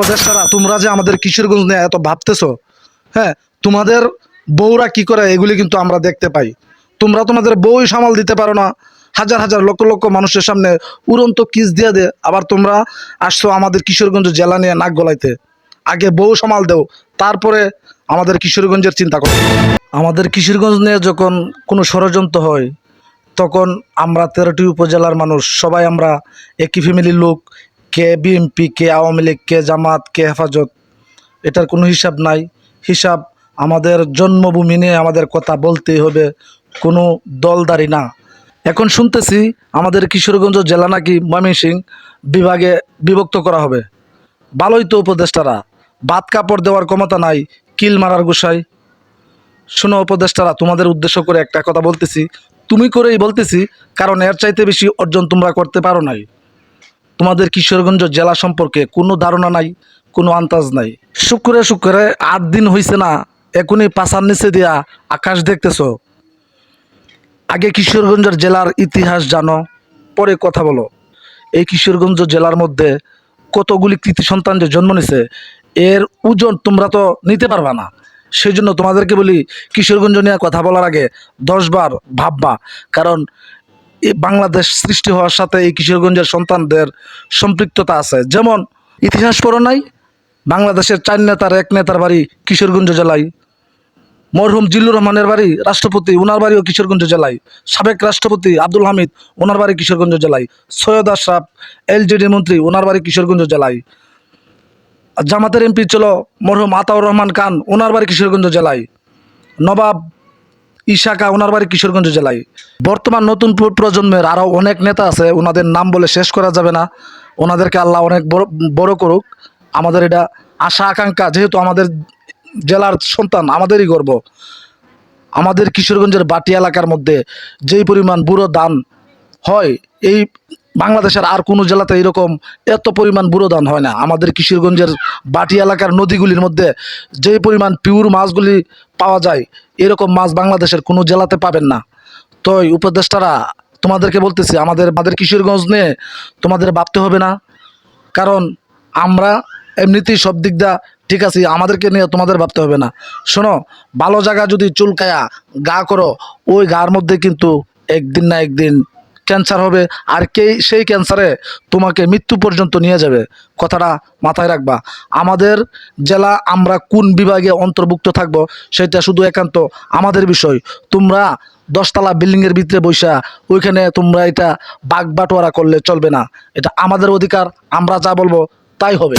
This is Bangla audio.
উপদেষ্টারা, তোমরা যে আমাদের কিশোরগঞ্জ নিয়ে এত ভাবতেছো হ্যাঁ তোমাদের বউরা কি করে, এগুলি কিন্তু আমরা দেখতে পাই। তোমরা তোমাদের বউই সামাল দিতে পারো না। হাজার হাজার লক্ষ লক্ষ মানুষের সামনে উড়ন্ত কিস দিয়ে দে, আবার তোমরা আসছো আমাদের কিশোরগঞ্জ জেলা নিয়ে নাক গলাইতে। আগে বউ সামাল দেও, তারপরে আমাদের কিশোরগঞ্জের চিন্তা করো। আমাদের কিশোরগঞ্জ নিয়ে যখন কোনো ষড়যন্ত্র হয়, তখন আমরা তেরোটি উপজেলার মানুষ, সবাই আমরা একই ফ্যামিলির লোক কে বিএনপি কে আওয়ামী লীগ, কে জামাত, কে হেফাজত, এটার কোনো হিসাব নাই। হিসাব আমাদের জন্মভূমি নিয়ে আমাদের কথা বলতেই হবে, কোনো দলদারি না। এখন শুনতেছি আমাদের কিশোরগঞ্জ জেলা নাকি ময়মনসিং বিভাগে বিভক্ত করা হবে। ভালোই তো উপদেষ্টারা ভাত কাপড় দেওয়ার ক্ষমতা নাই, কিল মারার গোসাই। শোনো উপদেষ্টারা, তোমাদের উদ্দেশ্য করে একটা কথা বলতেছি। তুমি করেই বলতেছি, কারণ এর চাইতে বেশি অর্জন তোমরা করতে পারো নাই। তোমাদের কিশোরগঞ্জ জেলা সম্পর্কে কোনো ধারণা নাই, কোনো আন্দাজ নাই। শুক্রে শুক্রে আট দিন হয়েছে না, এখনই পাশার নিচে দিয়া আকাশ দেখতেছো। আগে কিশোরগঞ্জের জেলার ইতিহাস জানো, পরে কথা বলো। এই কিশোরগঞ্জ জেলার মধ্যে কতগুলি কৃতি সন্তান যে জন্ম নিছে, এর ওজন তোমরা তো নিতে পারবা না। সেই জন্য তোমাদেরকে বলি, কিশোরগঞ্জ নিয়ে কথা বলার আগে দশবার ভাববা, কারণ বাংলাদেশ সৃষ্টি হওয়ার সাথে এই কিশোরগঞ্জের সন্তানদের সম্পৃক্ততা আছে। যেমন ইতিহাস পড়ো বাংলাদেশের চার নেতার এক নেতার বাড়ি কিশোরগঞ্জ জেলায়, মরহুম জিল্লুর রহমানের বাড়ি রাষ্ট্রপতি ওনার বাড়িও কিশোরগঞ্জ জেলায়, সাবেক রাষ্ট্রপতি আব্দুল হামিদ ওনার বাড়ি কিশোরগঞ্জ জেলায়, সৈয়দ আশরাফ, এলজেডি মন্ত্রী ওনার বাড়ি কিশোরগঞ্জ জেলায়। জামাতের এমপি ছিল মরহুম আতাউর রহমান খান ওনার বাড়ি কিশোরগঞ্জ জেলায়। নবাব ইশাকা, ওনার বাড়ি কিশোরগঞ্জ জেলায়। বর্তমান নতুন প্রজন্মের আরও অনেক নেতা আছে, ওনাদের নাম বলে শেষ করা যাবে না। ওনাদেরকে আল্লাহ অনেক বড় বড় করুক। আমাদের এটা আশা, আকাঙ্ক্ষা, যেহেতু আমাদের জেলার সন্তান, আমাদেরই গর্ব। আমাদের কিশোরগঞ্জের বাটি এলাকার মধ্যে যেই পরিমাণ বুড়ো দান হয়, এই বাংলাদেশের আর কোনো জেলাতে এরকম এত পরিমাণ বুড়ো দান হয় না। আমাদের কিশোরগঞ্জের বাটি এলাকার নদীগুলির মধ্যে যেই পরিমাণ পিওর মাছগুলি পাওয়া যায়, এরকম মাছ বাংলাদেশের কোনো জেলাতে পাবেন না। তো উপদেষ্টারা তোমাদেরকে বলতেছি, আমাদের আমাদের কিশোরগঞ্জ নিয়ে তোমাদের ভাবতে হবে না। কারণ আমরা এমনিতেই সব দিক দা ঠিক আছে, আমাদেরকে নিয়ে তোমাদের ভাবতে হবে না। শোনো, ভালো জায়গা যদি চুলকায়া গা করো, ওই গার মধ্যে কিন্তু একদিন না একদিন ক্যান্সার হবে আর কে সেই ক্যান্সারে তোমাকে মৃত্যু পর্যন্ত নিয়ে যাবে। কথাটা মাথায় রাখবা। আমাদের জেলা আমরা কোন বিভাগে অন্তর্ভুক্ত থাকব সেটা শুধু একান্ত আমাদের বিষয়। তোমরা দশতলা বিল্ডিংয়ের ভিতরে বৈশা ওইখানে তোমরা এটা বাগ বাটোয়ারা করলে চলবে না। এটা আমাদের অধিকার, আমরা যা বলব তাই হবে।